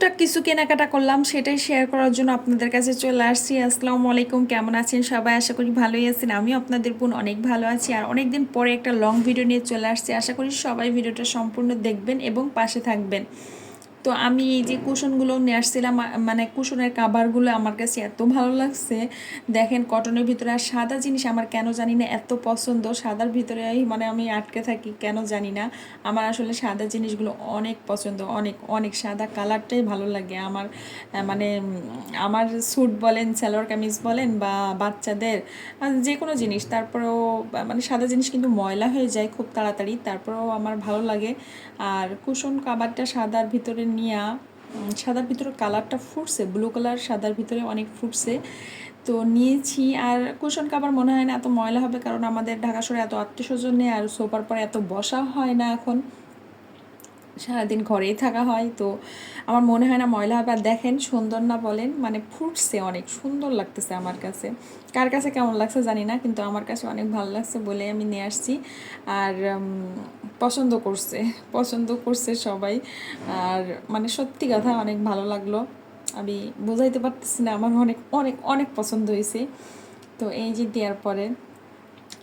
টুকটাক কিছু কেনাকাটা করলাম, সেটাই শেয়ার করার জন্য আপনাদের কাছে চলে আসছি। আসসালামু আলাইকুম, কেমন আছেন? সবাই আশা করি ভালোই আছেন। আমি আপনাদের বোন অনেক ভালো আছি। আর অনেক দিন পরে একটা লং ভিডিও নিয়ে চলে আসছি। আশা করি সবাই ভিডিওটা সম্পূর্ণ দেখবেন এবং পাশে থাকবেন। তো আমি এই যে কুশনগুলো নিয়ে আসছিলাম মানে কুশনের কাভারগুলো আমার কাছে এত ভালো লাগছে। দেখেন কটনের ভিতরে আর সাদা জিনিস আমার কেন জানি না এত পছন্দ। সাদার ভিতরে মানে আমি আটকে থাকি, কেন জানি না। আমার আসলে সাদা জিনিসগুলো অনেক পছন্দ, অনেক অনেক সাদা কালারটাই ভালো লাগে। আমার মানে আমার স্যুট বলেন স্যালোয়ার কামিজ বলেন বা বাচ্চাদের যে কোনো জিনিস। তারপরেও মানে সাদা জিনিস কিন্তু ময়লা হয়ে যায় খুব তাড়াতাড়ি। তারপরেও আমার ভালো লাগে। আর কুশন কাবারটা সাদার ভিতরে নিয়া সাদার ভিতরে কালারটা ফুটছে ব্লু কালার সাদার ভিতরে অনেক ফুটছে। তো নিয়েছি, আর কুশন কাবার মনে হয় না এত ময়লা হবে, কারণ আমাদের ঢাকা শহরে এত আত্মীয় স্বজন নেই, আর সোপার পরে এত বসা হয় না এখন। সারাদিন ঘরেই থাকা হয়, তো আমার মনে হয় না ময়লা হবে। আর দেখেন, সুন্দর না বলেন মানে ফুটছে অনেক, সুন্দর লাগতেছে আমার কাছে। কার কাছে কেমন লাগছে জানি না, কিন্তু আমার কাছে অনেক ভালো লাগছে বলে আমি নিয়ে আসছি। আর পছন্দ করছে পছন্দ করছে সবাই। আর মানে সত্যি কথা, অনেক ভালো লাগল। আমি বোঝাইতে পারতেছি না, আমার অনেক অনেক অনেক পছন্দ হয়েছে। তো এই যে দেওয়ার পরে,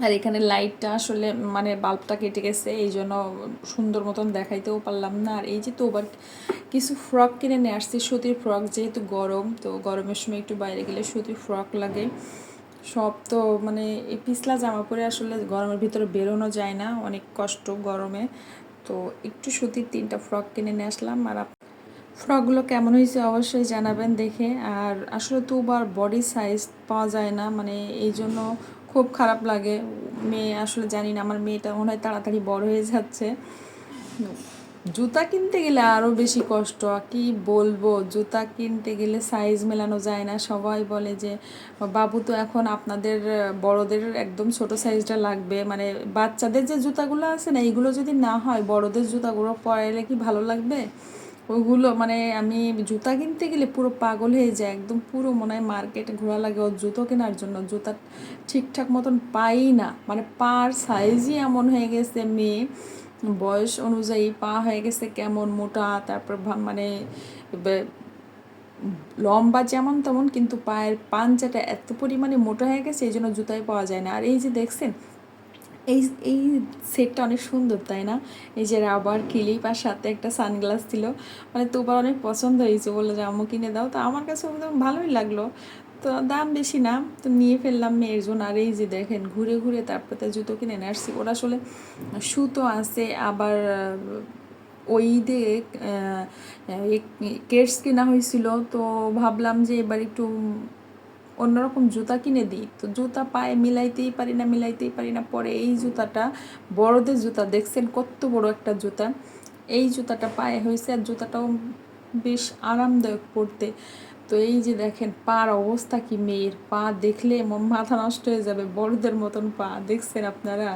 আর এখানে লাইটটা আসলে মানে বাল্বটা কেটে গেছে, এই জন্য সুন্দর মতন দেখাইতেও পারলাম না। আর এই যে তো আবার কিছু ফ্রক কিনে নিয়ে আসছি, সুতির ফ্রক যেহেতু গরম, তো গরমের সময় একটু বাইরে গেলে সুতির ফ্রক লাগে। সব তো মানে এই পিছলা জামা পরে আসলে গরমের ভিতরে বেরোনো যায় না, অনেক কষ্ট গরমে। তো একটু সুতির তিনটা ফ্রক কিনে নিয়ে আসলাম আর ফ্রকগুলো কেমন হয়েছে অবশ্যই জানাবেন দেখে। আর আসলে তো আর বডি সাইজ পাওয়া যায় না মানে এই জন্য খুব খারাপ লাগে। মেয়ে আসলে জানি না, আমার মেয়েটা মনে হয় তাড়াতাড়ি বড় হয়ে যাচ্ছে। জুতা কিনতে গেলে আরও বেশি কষ্ট। কি বলব, জুতা কিনতে গেলে সাইজ মেলানো যায় না। সবাই বলে যে, বাবু তো এখন আপনাদের, বড়দের একদম ছোট সাইজটা লাগবে। মানে বাচ্চাদের যে জুতাগুলো আছে না, এইগুলো যদি না হয়, বড়দের জুতাগুলো পরাইলে কি ভালো লাগবে? ওগুলো মানে আমি জুতা কিনতে গেলে পুরো পাগল হয়ে যায় একদম পুরো মনে হয় মার্কেটে ঘোরা লাগে ওর জুতো কেনার জন্য। জুতা ঠিকঠাক মতন পাই না। মানে পার সাইজই এমন হয়ে গেছে মেয়ে। বয়স অনুযায়ী পা হয়ে গেছে কেমন, মোটা, তারপর মানে লম্বা যেমন তেমন, কিন্তু পায়ের পাঞ্জাটা এত পরিমাণে মোটা হয়ে গেছে, এই জন্য জুতাই পাওয়া যায় না। আর এই যে দেখছেন, এই এই সেটটা অনেক সুন্দর, তাই না? এই যে রাবার ক্লিপ আর সাথে একটা সানগ্লাস ছিল। মানে তোবার অনেক পছন্দ হয়েছে বলল যে, আম্মু কিনে দাও। তো আমার কাছে ভালোই লাগল। তো দাম বেশি না। তো নিয়ে ফেললাম মেয়ের জন্য। আর এই যে দেখেন, ঘুরে ঘুরে তারপরে জুতো কিনে আসছি। ওরা আসলে সুতো আছে, আবার ওই ঈদে কেটস কেনা হয়েছিল। তো ভাবলাম যে এবার একটু অন্যরকম জুতা কিনে দিই। তো জুতা পায়ে, মিলাইতেই পারি না, মিলাইতেই পারি না। পরে এই জুতাটা, বড়দের জুতা, দেখছেন কত বড় একটা জুতা। এই জুতাটা পায়ে হয়েছে, আর জুতাটাও বেশ আরামদায়ক পড়তে তো এই যে দেখেন, পার অবস্থা কি মেয়ের? পা দেখলে মাথা নষ্ট হয়ে যাবে, বড়দের মতন পা, দেখছেন আপনারা?